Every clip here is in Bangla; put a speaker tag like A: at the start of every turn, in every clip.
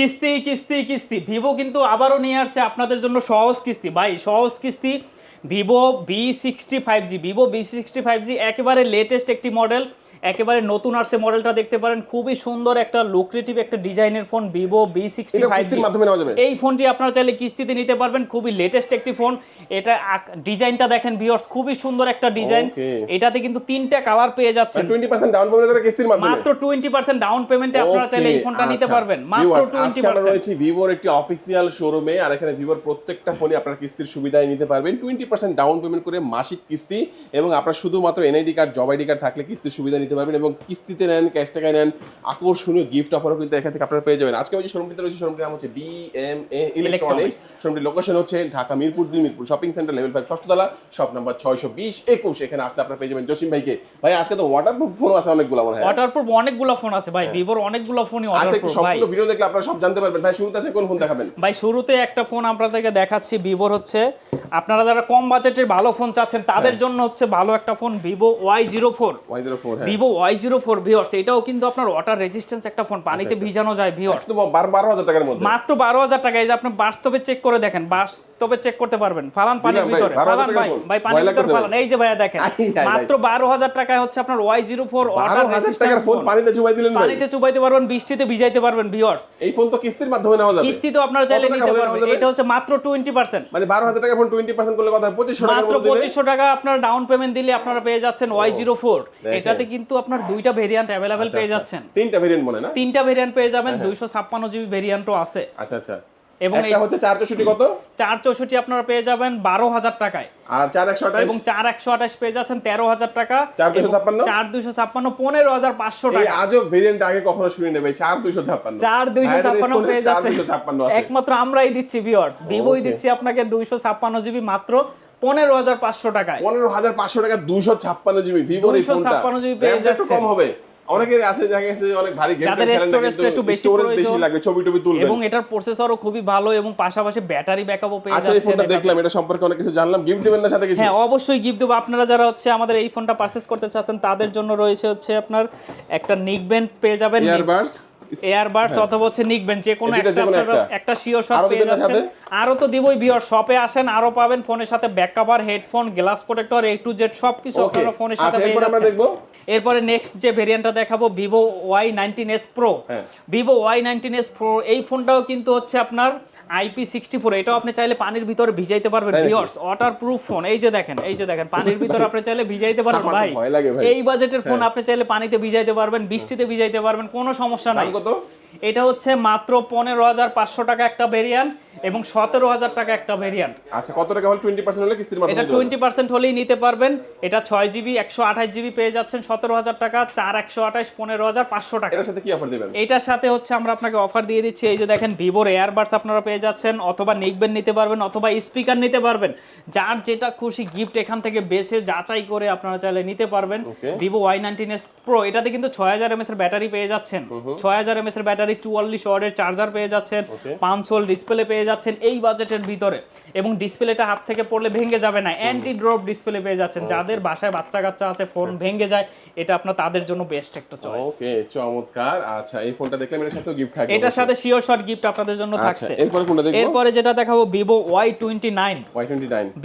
A: কিস্তি কিস্তি কিস্তি। ভিভো কিন্তু আবারও নিয়ে আসছে আপনাদের জন্য সহজ কিস্তি। ভাই, সহজ কিস্তি Vivo V sixty five G. Vivo V sixty five G একেবারে লেটেস্ট একটি মডেল একেবারে নতুন আসছে মডেলটা দেখতে পারেন। খুবই সুন্দর একটা লুক্রেটিভ একটা ডিজাইনের phone Vivo V sixty five
B: মাধ্যমে নেওয়া যাবে?
A: এই ফোনটি আপনারা চাইলে কিস্তিতে নিতে পারবেন। খুবই লেটেস্ট একটি ফোন এটা ডিজাইনটা দেখেন ভিউয়ার্স খুবই সুন্দর একটা ডিজাইন. এটাতে কিন্তু তিনটা কালার পেয়ে যাচ্ছে
B: টোয়েন্টি পার্সেন্ট ডাউন পেমেন্ট করে কিস্তির মাধ্যমে?
A: মাত্র টোয়েন্টি পার্সেন্ট ডাউন পেমেন্টে আপনারা চাইলে এই ফোনটা নিতে
B: আচ্ছা।
A: পারবেন। মাত্র
B: Viewers,
A: টোয়েন্টি
B: আজকে আমরা
A: পার্সেন্ট
B: রয়েছি ভিভোর একটি অফিসিয়াল শোরুমে আর এখানে ভিভোর প্রত্যেকটা ফোনে আপনারা কিস্তির সুবিধায় নিতে পারবেন। টোয়েন্টি পার্সেন্ট ডাউন পেমেন্ট করে মাসিক কিস্তি এবং আপনার শুধুমাত্র NID card job ID card থাকলে কিস্তির সুবিধা নিতে পারবেন এবং কিস্তিতে নেন ক্যাশ টাকায় নেন আকর্ষণীয় গিফট অফারও কিন্তু এখান থেকে আপনারা পেয়ে যাবেন। আজকে যে শোরুমটিতে রয়েছে শোরুমটির নাম হচ্ছে বি এম এ ইলেকট্রনিক্স শোরুমটির লোকেশন হচ্ছে ঢাকা মিরপুর দুই Mirpur. Shopping centre level five ষষ্ঠতলা shop number ছয়শো বিশ একুশ। এখানে আসলে আপনারা পেয়ে যাবেন। জসিম ভাইকে। ভাই আজকে তো ওয়াটারপ্রুফ ফোন আছে অনেকগুলো মনে হয়
A: ওয়াটারপ্রুফ অনেকগুলো ফোন আছে ভাই। ভিভোর অনেকগুলো ফোনই ওয়াটারপ্রুফ ভাই
B: সম্পূর্ণ ভিডিও দেখলে আপনারা সব জানতে পারবেন। ভাই শুরুতে আছে কোন ফোন দেখাবেন?
A: ভাই শুরুতে একটা ফোন আপনাদেরকে দেখাচ্ছি। ভিভোর হচ্ছে আপনারা যারা কম বাজেটের ভালো ফোন চাচ্ছেন তাদের
B: হ্যাঁ।
A: জন্য হচ্ছে ভালো একটা phone Vivo Y zero four
B: Y zero four হ্যাঁ।
A: ভিভো ওয়াই জিরো ফোর ভিওর্স এটাও কিন্তু আপনার ওয়াটার রেজিস্ট্যান্স একটা ফোন পানিতে
B: আচ্ছা।
A: ভিজানো যায় ভিওর্স।
B: বারো হাজার টাকার মধ্যে।
A: মাত্র বারো হাজার টাকা এই যে আপনি বাস্তবে চেক করে দেখেন বাস্তবে চেক করতে পারবেন ফালান পানির ভিতরে। ফালান ভাই ভাই পানির ভিতরে ফালান। এই যে ভাইয়া দেখেন। মাত্র বারো হাজার টাকায় হচ্ছে আপনার ওয়াই জিরো ফোর
B: হাজার টাকার ফোন পানিতে চুবাই দিলেন ভাই।
A: পানিতে চুবাইতে পারবেন বৃষ্টিতে ভিজাইতে পারবেন ভিওর্স।
B: এই ফোন তো কিস্তির মাধ্যমে নেওয়া যাবে।
A: কিস্তি তো আপনার চাইলে নিতে পারবেন। এটা হচ্ছে মাত্র টোয়েন্টি পার্সেন্ট
B: মানে বারো হাজার টাকার ফোন টোয়েন্টি পার্সেন্ট করলে কথা পঁচিশশো টাকার
A: মাত্র
B: মধ্যে দিলে
A: পঁচিশশো টাকা আপনার ডাউন পেমেন্ট দিলে আপনারা পেয়ে যাচ্ছেন ওয়াই জিরো ফোর।
B: দেখেন।
A: এটাতে কিন্তু আপনার দুইটা ভেরিয়েন্ট অ্যাভেলেবেল
B: আচ্ছা,
A: পেয়ে
B: আচ্ছা।
A: যাচ্ছেন।
B: তিনটা ভেরিয়েন্ট মনে না?
A: তিনটা ভেরিয়েন্ট পেয়ে যাবেন
B: হ্যাঁ।
A: দুইশো ছাপ্পান্ন জিবি ভেরিয়েন্টও আছে।
B: আচ্ছা আচ্ছা।
A: এবং এই
B: হচ্ছে চার চৌষট্টি কত?
A: চার চৌষট্টি আপনারা পেয়ে যাবেন বারো হাজার টাকায়।
B: আর চার একশো আঠাশ?
A: এবং চার একশো আঠাশ পেয়ে যাচ্ছেন তেরো হাজার টাকা।
B: চার দুইশো
A: এবং
B: ছাপ্পান্ন?
A: চার দুইশো ছাপ্পান্ন পনেরো হাজার পাঁচশো
B: এই
A: টাকা।
B: আজও ভেরিয়েন্ট আগে কখনো শুনি চার দুইশো ছাপ্পান্ন।
A: পেয়ে
B: চার
A: যাচ্ছে
B: আছে।
A: একমাত্র আমরাই দিচ্ছি ভিওর্স ভিভোই দিচ্ছি আপনাকে দুইশো ছাপ্পান্ন জিবি মাত্র। পনেরো হাজার পাঁচশো টাকায়।
B: পনেরো হাজার পাঁচশো টাকা দুশো ছাপ্পান্ন জিবি ভিভোর এই ফোনটা।
A: 256 GB পেয়ে যাচ্ছে।
B: কম হবে। অনেকের আছে দেখা গেছে অনেক ভারী গেম
A: যাদের storage-টা একটু বেশি
B: স্টোরেজ বেশি লাগবে ছবি টবি তুলবেন।
A: এবং এটার প্রসেসরও খুবই ভালো এবং পাশাপাশি ব্যাটারি ব্যাকআপও পেয়ে
B: আচ্ছা এই ফোনটা দেখলাম এটা সম্পর্কে অনেক কিছু জানলাম। গিফট দিবেন না সাথে কিছু?
A: হ্যাঁ অবশ্যই গিফট দেবো। আপনারা যারা হচ্ছে আমাদের এই ফোনটা পারচেস করতে চাচ্ছেন তাদের জন্য রয়েছে হচ্ছে আপনার একটা নিক ব্যান্ড পেয়ে যাবেন।
B: ইয়ারবাডস
A: এয়ারবাডস অথবা হচ্ছে নিকবেন যে কোনো একটা
B: একটা।
A: শিওর
B: আরও
A: পেয়ে যাচ্ছেন। আরও তো দিবই ভিউয়ার শপে আসেন আরও পাবেন ফোনের সাথে back cover headphone glass protector A to Z সবকিছু আপনারা ফোনের সাথে
B: আচ্ছা
A: পেয়ে যাচ্ছেন। এরপরে নেক্সট যে ভেরিয়েন্টটা দেখাবো Vivo Y nineteen S pro
B: Pro
A: Vivo Y nineteen S pro এই ফোনটাও কিন্তু হচ্ছে আপনার আইপি সিক্সটি ফোর এটাও আপনি চাইলে পানির ভিতরে ভিজাইতে পারবেন ভিওর্স ওয়াটার প্রুফ ফোন এই যে দেখেন এই যে দেখেন পানির ভিতরে আপনি চাইলে ভিজাইতে পারবেন ভাই। এই বাজেটের ফোন আপনি চাইলে পানিতে ভিজাইতে পারবেন বৃষ্টিতে ভিজাইতে পারবেন কোনো সমস্যা নাই।
B: কত?
A: এটা হচ্ছে মাত্র পনেরো হাজার পাঁচশো টাকা একটা ভেরিয়েন্ট এবং সতেরো হাজার টাকা একটা ভেরিয়েন্ট
B: আচ্ছা কত টাকা হলে টোয়েন্টি পার্সেন্ট হলে কিস্তির
A: এটা
B: মাধ্যমে দিতে
A: টোয়েন্টি পার্সেন্ট হলেই নিতে পারবেন। এটা ছয় জিবি একশো আঠাশ জিবি পেয়ে যাচ্ছেন সতেরো হাজার টাকা চার একশো আঠাশ পনেরো হাজার পাঁচশো টাকা।
B: এটার সাথে কি অফার দিবেন?
A: এটার সাথে হচ্ছে আমরা আপনাকে অফার দিয়ে দিচ্ছি এই যে দেখেন ভিভোর এয়ারবাডস আপনারা পেয়ে যাচ্ছেন অথবা নেকবেন নিতে পারবেন অথবা স্পিকার নিতে পারবেন। যার যেটা খুশি গিফট এখান থেকে বেছে যাচাই করে আপনারা চাইলে নিতে পারবেন। Vivo Y nineteen S pro এটাতে কিন্তু ছয় হাজার এমএস এর ব্যাটারি পেয়ে যাচ্ছেন। ছয় হাজার এমএস এর ব্যাটারি চুয়াল্লিশ ওয়ার্ডের চার্জার পেয়ে যাচ্ছেন পাঁচ হোল ডিসপ্লে পেয়ে যাচ্ছেন এই বাজেটের ভিতরে। এবং ডিসপ্লেটা হাত থেকে পড়লে ভেঙে যাবে না অ্যান্টি ড্রপ ডিসপ্লে পেয়ে যাচ্ছেন। যাদের বাসায় বাচ্চা কাচ্চা আছে ফোন ভেঙে যায় এটা আপনার তাদের জন্য বেস্ট একটা চয়েস
B: ওকে চমৎকার। আচ্ছা এই ফোনটা দেখলাম এর সাথেও গিফট থাকবে
A: এটার সাথে শিওর শট গিফট আপনাদের জন্য
B: আচ্ছা
A: থাকছে।
B: এরপরে কোনটা দেখব?
A: এরপরে যেটা দেখাবো twenty nine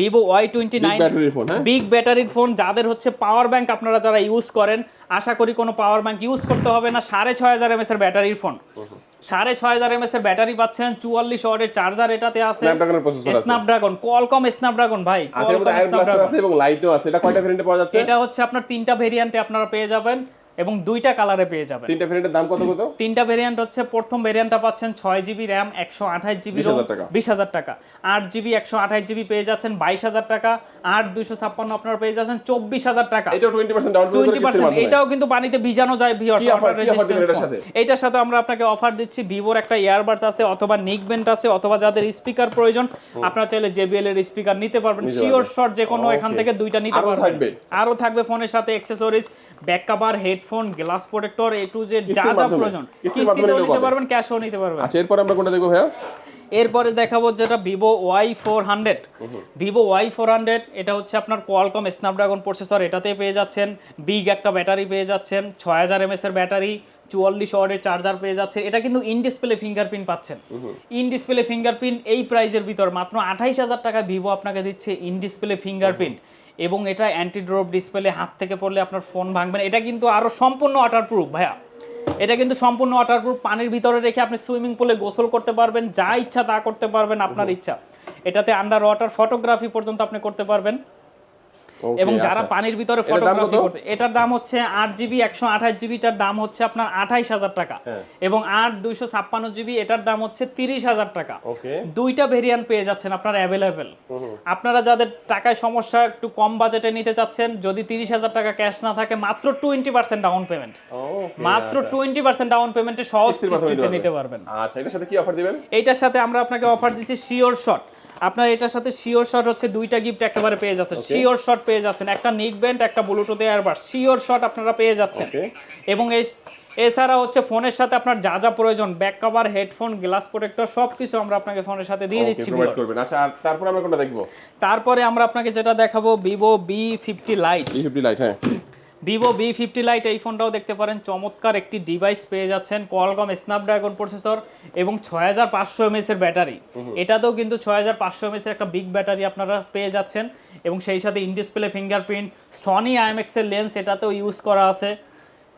A: Vivo Y twenty
B: big
A: nine
B: ব্যাটারির ফোন হ্যাঁ?
A: বিগ ব্যাটারির ফোন যাদের হচ্ছে পাওয়ার ব্যাংক আপনারা যারা ইউজ করেন আশা করি কোনো পাওয়ার ব্যাংক ইউজ করতে হবে না। সাড়ে ছয় হাজার এমএস এর ব্যাটারির ফোন সাড়ে ছয় হাজার এমএস এর ব্যাটারি পাচ্ছেন চুয়াল্লিশ ওয়াটের চার্জার এটাতে আছে। স্ন্যাপড্রাগন কলকম স্ন্যাপড্রাগন ভাই
B: এবং লাইটও আছে। এটা কয়টা ভেরিয়েন্টে পাওয়া যাচ্ছে?
A: এটা হচ্ছে আপনার তিনটা ভেরিয়েন্টে আপনারা পেয়ে যাবেন। এবং দুইটা কালারে পেয়ে যাবেন।
B: তিনটা ভেরিয়েন্টের দাম কত কত
A: তিনটা ভেরিয়েন্ট হচ্ছে প্রথম ভেরিয়েন্টটা পাচ্ছেন ছয় জিবি র্যাম একশো আঠাশ জিবি
B: 20,000 টাকা।
A: বিশ হাজার টাকা। আট জিবি একশো আঠাশ জিবি পেয়ে যাচ্ছেন বাইশ হাজার টাকা। আট দুইশো ছাপ্পান্ন আপনারা পেয়ে যাচ্ছেন চব্বিশ হাজার টাকা।
B: টোয়েন্টি পার্সেন্ট
A: এটাও কিন্তু পানিতে ভিজানো যায়
B: এটার সাথে?
A: আমরা আপনাকে অফার দিচ্ছি ভিভোর একটা ইয়ারবাডস আছে অথবা নিকবেন্ট আছে অথবা যাদের স্পিকার প্রয়োজন আপনারা চাইলে জেবিএল এর স্পিকার নিতে পারবেন। শিওর। শট যে কোনো এখান থেকে দুইটা নিতে পারবেন।
B: থাকবে?
A: আরও থাকবে ফোনের সাথে accessories back cover headphone glass protector A to Z যা যা প্রয়োজন। কিস্তিতেও নিতে পারবেন ক্যাশও নিতে পারবেন।
B: আচ্ছা এরপর আমরা কোনটা দেখব ভাইয়া?
A: এরপরে দেখাবো যেটা Vivo Y four hundred Vivo Y four hundred এটা হচ্ছে আপনার কোয়ালকম স্ন্যাপড্রাগন প্রসেসর এটাতে পেয়ে যাচ্ছেন। বিগ একটা ব্যাটারি পেয়ে যাচ্ছেন ছয় হাজার এমএস এর ব্যাটারি চুয়াল্লিশ ওয়ার্ডের চার্জার পেয়ে যাচ্ছে। এটা কিন্তু ইন ডিসপ্লে ফিঙ্গারপ্রিন্ট পাচ্ছেন। ইন ডিসপ্লে ফিঙ্গারপ্রিন্ট এই প্রাইজের ভিতর মাত্র আঠাইশ হাজার টাকা ভিভো আপনাকে দিচ্ছে ইন ডিসপ্লে ফিঙ্গারপ্রিন্ট এবং এটা অ্যান্টিড্রোপ ডিসপ্লে হাত থেকে পড়লে আপনার ফোন ভাঙবে না। এটা কিন্তু আরও সম্পূর্ণ ওয়াটার প্রুফ ভাইয়া। এটা কিন্তু সম্পূর্ণ ওয়াটার প্রুফ পানির ভিতরে রেখে আপনি সুইমিং পুলে গোসল করতে পারবেন যা ইচ্ছা তা করতে পারবেন আপনার ইচ্ছা। এটাতে আন্ডার ওয়াটার ফটোগ্রাফি পর্যন্ত আপনি করতে পারবেন। এবং যারা
B: আচ্ছা।
A: পানির ভিতরে ফটোগ্রাফি করতে এটার দাম হচ্ছে আট জিবি একশো আঠাশ জিবিটার দাম হচ্ছে আপনার আঠাইশ হাজার টাকা।
B: হ্যাঁ।
A: এবং আট দুইশো ছাপ্পান্ন জিবি এটার দাম হচ্ছে তিরিশ হাজার টাকা। দুইটা ভেরিয়েন্ট পেয়ে যাচ্ছেন আপনার অ্যাভেলেবেল আপনারা যাদের টাকায় সমস্যা একটু কম বাজেটে নিতে চাচ্ছেন যদি তিরিশ হাজার টাকা ক্যাশ না থাকে মাত্র টোয়েন্টি পার্সেন্ট ডাউন পেমেন্ট মাত্র টোয়েন্টি পার্সেন্ট ডাউন পেমেন্টে সহজ কিস্তিতে
B: নিতে
A: নিতে পারবেন।
B: আচ্ছা এটার সাথে কি অফার দিবেন?
A: এইটার সাথে আমরা আপনাকে অফার দিচ্ছি শিওর শট আপনার এটার সাথে শিওর শট হচ্ছে দুইটা গিফট একেবারে পেয়ে যাচ্ছেন। শিওর শট পেয়ে যাচ্ছেন। একটা নিক ব্যান্ড একটা ব্লুটুথ এয়ারবাস শিওর শট আপনারা পেয়ে যাচ্ছেন। এবং এই এছাড়া হচ্ছে ফোনের সাথে আপনার যা যা প্রয়োজন back cover headphone glass protector সব কিছু আমরা আপনাকে ফোনের সাথে দিয়ে দিচ্ছি
B: করবেন। আচ্ছা আর তারপর আমরা কোনটা দেখব?
A: তারপরে আমরা আপনাকে যেটা দেখাবো Vivo V fifty lite
B: fifty lite হ্যাঁ।
A: ভিভো বি ফিফটি লাইট এই ফোনটাও দেখতে পারেন। চমৎকার একটি ডিভাইস পেয়ে যাচ্ছেন কোয়ালকম স্ন্যাপড্রাগন প্রসেসর এবং ছয় হাজার পাঁচশো এমএস এর ব্যাটারি। এটাতেও কিন্তু ছয় হাজার পাঁচশো এমএস এর একটা বিগ ব্যাটারি আপনারা পেয়ে যাচ্ছেন এবং সেই সাথে in display fingerprint Sony IMX এর লেন্স এটাতেও ইউজ করা আছে।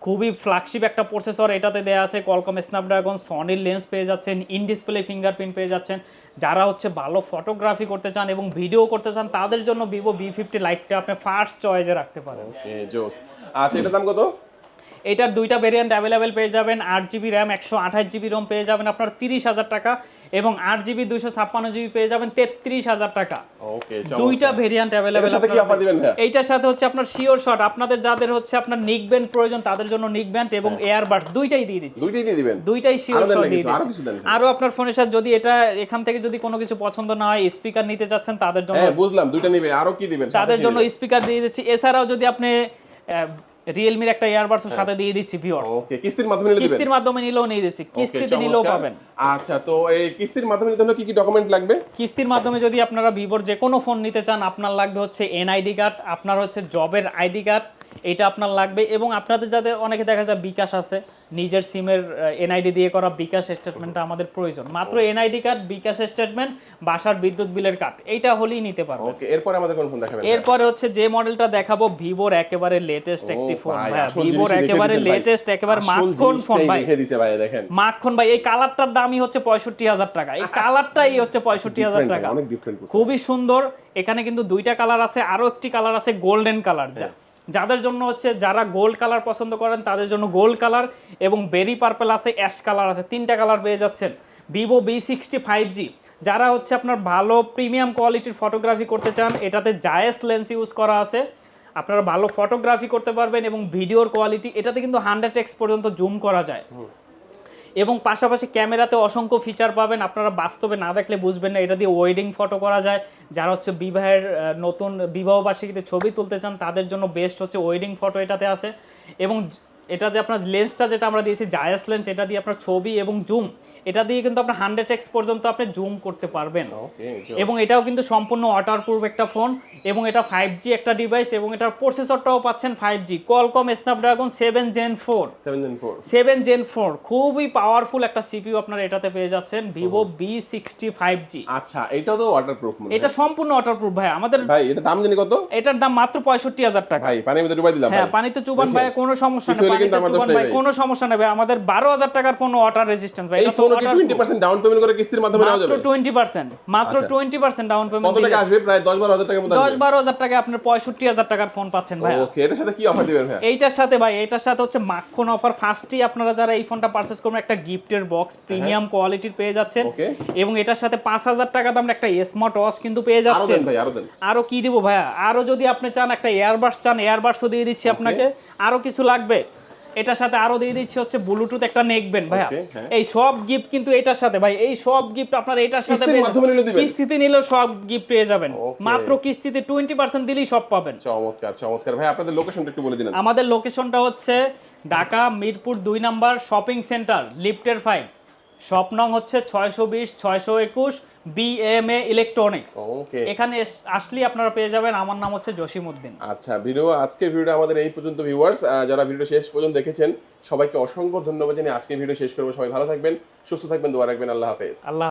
A: খুবই ফ্ল্যাগশিপ একটা প্রসেসর এটাতে দেওয়া আছে। কলকম স্ন্যাপড্রাগন সনির লেন্স পেয়ে যাচ্ছেন ইন ডিসপ্লে ফিঙ্গারপ্রিন্ট পেয়ে যাচ্ছেন। যারা হচ্ছে ভালো ফটোগ্রাফি করতে চান এবং ভিডিও করতে চান তাদের জন্য ভিভো বি ফিফটি লাইটটা আপনি ফার্স্ট চয়েসে রাখতে পারেন।
B: জোস। আচ্ছা এটার দাম কত?
A: এটার দুইটা ভেরিয়েন্ট অ্যাভেলেবেল পেয়ে যাবেন আট জিবি র্যাম একশো আঠাশ জিবি রোম পেয়ে যাবেন আপনার তিরিশ হাজার টাকা। এবং আট জিবি দুইশো ছাপ্পান্ন জিবি পেয়ে যাবেন তেত্রিশ হাজার টাকা। দুইটা ভেরিয়েন্ট অ্যাভেলেবেল এইটার সাথে হচ্ছে আপনার শিওর শট আপনাদের যাদের হচ্ছে আপনার নিক ব্যান্ড প্রয়োজন তাদের জন্য নিক ব্যান্ড এবং এয়ারবাডস দুইটাই দিয়ে দিচ্ছি।
B: দুইটাই দিয়ে দিবেন?
A: দুইটাই শিওর
B: আরও
A: শট দিয়ে
B: আরও
A: দিচ্ছি। আরও আপনার ফোনের সাথে যদি এটা এখান থেকে যদি কোনো কিছু পছন্দ না হয় স্পিকার নিতে চাচ্ছেন তাদের জন্য
B: হ্যাঁ বুঝলাম দুইটা নিবে। আরও কি দিবেন?
A: তাদের জন্য স্পিকার দিয়ে দিচ্ছি। এছাড়াও যদি আপনি রিয়েলমির একটা ইয়ারবাডসও সাথে দিয়ে দিচ্ছি ভিউয়ার্স
B: ওকে কিস্তির মাধ্যমে নিলে দিবেন?
A: কিস্তির মাধ্যমে নিলেও নিয়ে দিচ্ছি। কিস্তিতে নিলেও পাবেন।
B: আচ্ছা তো এই কিস্তির মাধ্যমে নিতে হলে কি কি ডকুমেন্ট লাগবে?
A: কিস্তির মাধ্যমে যদি আপনারা ভিভোর যে কোনো ফোন নিতে চান আপনার লাগবে হচ্ছে এনআইডি কার্ড আপনার হচ্ছে জবের আইডি কার্ড এটা আপনার লাগবে এবং আপনাদের যাদের অনেকে দেখা যায় বিকাশ আছে নিজের সিমের এনআইডি দিয়ে করা বিকাশ স্টেটমেন্টটা আমাদের প্রয়োজন। মাত্র এনআইডি কার্ড বিকাশ স্টেটমেন্ট বাসার বিদ্যুৎ বিলের কার্ড এইটা হলেই নিতে পারবেন।
B: ওকে এরপরে আমাদের কোন ফোন দেখাবেন
A: এরপরে হচ্ছে যে মডেলটা দেখাবো ভিভোর একেবারে লেটেস্ট একটি ফোন
B: ভাই,
A: ভিভোর একেবারে লেটেস্ট একেবারে মাখন ফোন ভাই।
B: রেখে দিছে ভাই দেখেন।
A: মাখন ভাই এই কালারটার দামই হচ্ছে পঁয়ষট্টি হাজার টাকা। এই কালারটাই হচ্ছে পঁয়ষট্টি হাজার
B: Different
A: টাকা।
B: অনেক ডিফারেন্ট
A: খুবই সুন্দর। এখানে কিন্তু দুইটা কালার আছে আরও একটি কালার আছে গোল্ডেন কালার যা। যাদের জন্য হচ্ছে যারা গোল্ড কালার পছন্দ করেন, তাদের জন্য গোল্ড কালার এবং বেরি পার্পেল আছে অ্যাশ কালার আছে, তিনটা কালার পেয়ে যাচ্ছেন। Vivo V sixty five G যারা হচ্ছে আপনার ভালো প্রিমিয়াম কোয়ালিটির ফটোগ্রাফি করতে চান, এটাতে জায়েস লেন্স ইউজ করা আছে। আপনারা ভালো ফটোগ্রাফি করতে পারবেন এবং ভিডিওর কোয়ালিটি এটাতে কিন্তু হান্ড্রেড এক্স পর্যন্ত জুম করা যায়। এবং পাশাপাশি ক্যামেরাতে অসংখ্য ফিচার পাবেন। আপনারা বাস্তবে না দেখলে বুঝবেন না, এটা দিয়ে ওয়েডিং ফটো করা যায়। যারা হচ্ছে বিবাহের নতুন বিবাহবার্ষিকীতে ছবি তুলতে চান, তাদের জন্য বেস্ট হচ্ছে ওয়েডিং ফটো এটাতে আছে। এবং এটা যে আপনার লেন্সটা যেটা আমরা দিয়েছি জায়াস লেন্স এটা দিয়ে আপনার ছবি এবং জুম এটা দিয়ে কিন্তু আপনার হান্ড্রেড এক্স পর্যন্ত আপনি জুম করতে পারবেন। এবং এটাও কিন্তু সম্পূর্ণ ওয়াটারপ্রুফ একটা ফোন এবং এটা ফাইভ জি একটা ডিভাইস এবং এটার প্রসেসরটাও পাচ্ছেন five G Qualcomm Snapdragon seven gen four
B: seven
A: gen four খুবই পাওয়ারফুল একটা সিপিউ আপনার এটাতে পেয়ে যাচ্ছেন Vivo V sixty five G
B: আচ্ছা এটা তো ওয়াটারপ্রুফ মনে।
A: এটা সম্পূর্ণ ওয়াটারপ্রুফ ভাই আমাদের
B: ভাই এটা দাম জানি কত?
A: এটার দাম মাত্র পঁয়ষট্টি হাজার টাকা।
B: ভাই ডুবাই দিলাম
A: হ্যাঁ পানিতে চুবান ভাই কোনো সমস্যা নেই।
B: হলে কিন্তু আমার দোষ
A: চুবান ভাই
B: ভাই।
A: কোনো সমস্যা নেই ভাই আমাদের বারো হাজার টাকার ফোন ওয়াটার রেজিস্ট্যান্স ভাই।
B: এই ফোন কি টোয়েন্টি পার্সেন্ট ডাউন পেমেন্ট করে কিস্তির মাধ্যমে নেওয়া
A: মাত্র
B: যাবে?
A: টোয়েন্টি পার্সেন্ট মাত্র
B: আচ্ছা।
A: টোয়েন্টি পার্সেন্ট ডাউন
B: কত টাকা আসবে? প্রায় দশ বারো টাকার মতো
A: দশ
B: আসবে
A: বারো হাজার টাকা আপনার পঁয়ষট্টি টাকার ফোন পাচ্ছেন ভাই
B: ওকে এটার সাথে কি অফার দিবেন ভাই
A: এইটার সাথে ভাই এটার সাথে হচ্ছে মাখন অফার ফার্স্টই আপনারা যারা এই ফোনটা পারচেস করবেন একটা গিফটের বক্স প্রিমিয়াম কোয়ালিটির পেয়ে যাচ্ছেন। এবং এটার সাথে পাঁচ হাজার টাকা দাম একটা স্মার্ট ওয়াচ কিন্তু পেয়ে
B: আরও
A: যাচ্ছেন।
B: ভাই আরও দেন।
A: আরও কি দিব ভাইয়া? আরও যদি আপনি চান একটা এয়ারবাডস চান এয়ারবাডসও দিয়ে দিচ্ছি আপনাকে। আরও কিছু লাগবে। এটার সাথে আরও দিয়ে দিচ্ছি হচ্ছে ব্লুটুথ একটা নেকবেন ভাইয়া।
B: Okay, হ্যাঁ।
A: এই সব গিফট কিন্তু এটার সাথে ভাই এই সব গিফট আপনার এটার সাথে
B: নিলে
A: কিস্তিতে নিলেও সব গিফট পেয়ে যাবেন। মাত্র কিস্তিতে টোয়েন্টি পার্সেন্ট দিলেই সব পাবেন।
B: চমৎকার চমৎকার। ভাই আপনাদের লোকেশনটা একটু বলে দিন।
A: আমাদের লোকেশনটা হচ্ছে ঢাকা মিরপুর দুই নাম্বার শপিং সেন্টার লিফটের ফাইভ শপ নং হচ্ছে ছয়শো বিশ ছয়শো একুশ বিএমএ ইলেকট্রনিক্স।
B: ওকে
A: এখানে আসলে আপনারা পেয়ে যাবেন। আমার নাম হচ্ছে জসিম উদ্দিন
B: আচ্ছা ভিডিও আজকে ভিডিওটা আমাদের এই পর্যন্ত ভিউয়ার্স যারা ভিডিও শেষ পর্যন্ত দেখেছেন সবাইকে অসংখ্য ধন্যবাদ জানিয়ে আজকে ভিডিও শেষ করব। সবাই ভালো থাকবেন সুস্থ থাকবেন দোয়া রাখবেন। আল্লাহ হাফেজ।
A: আল্লাহ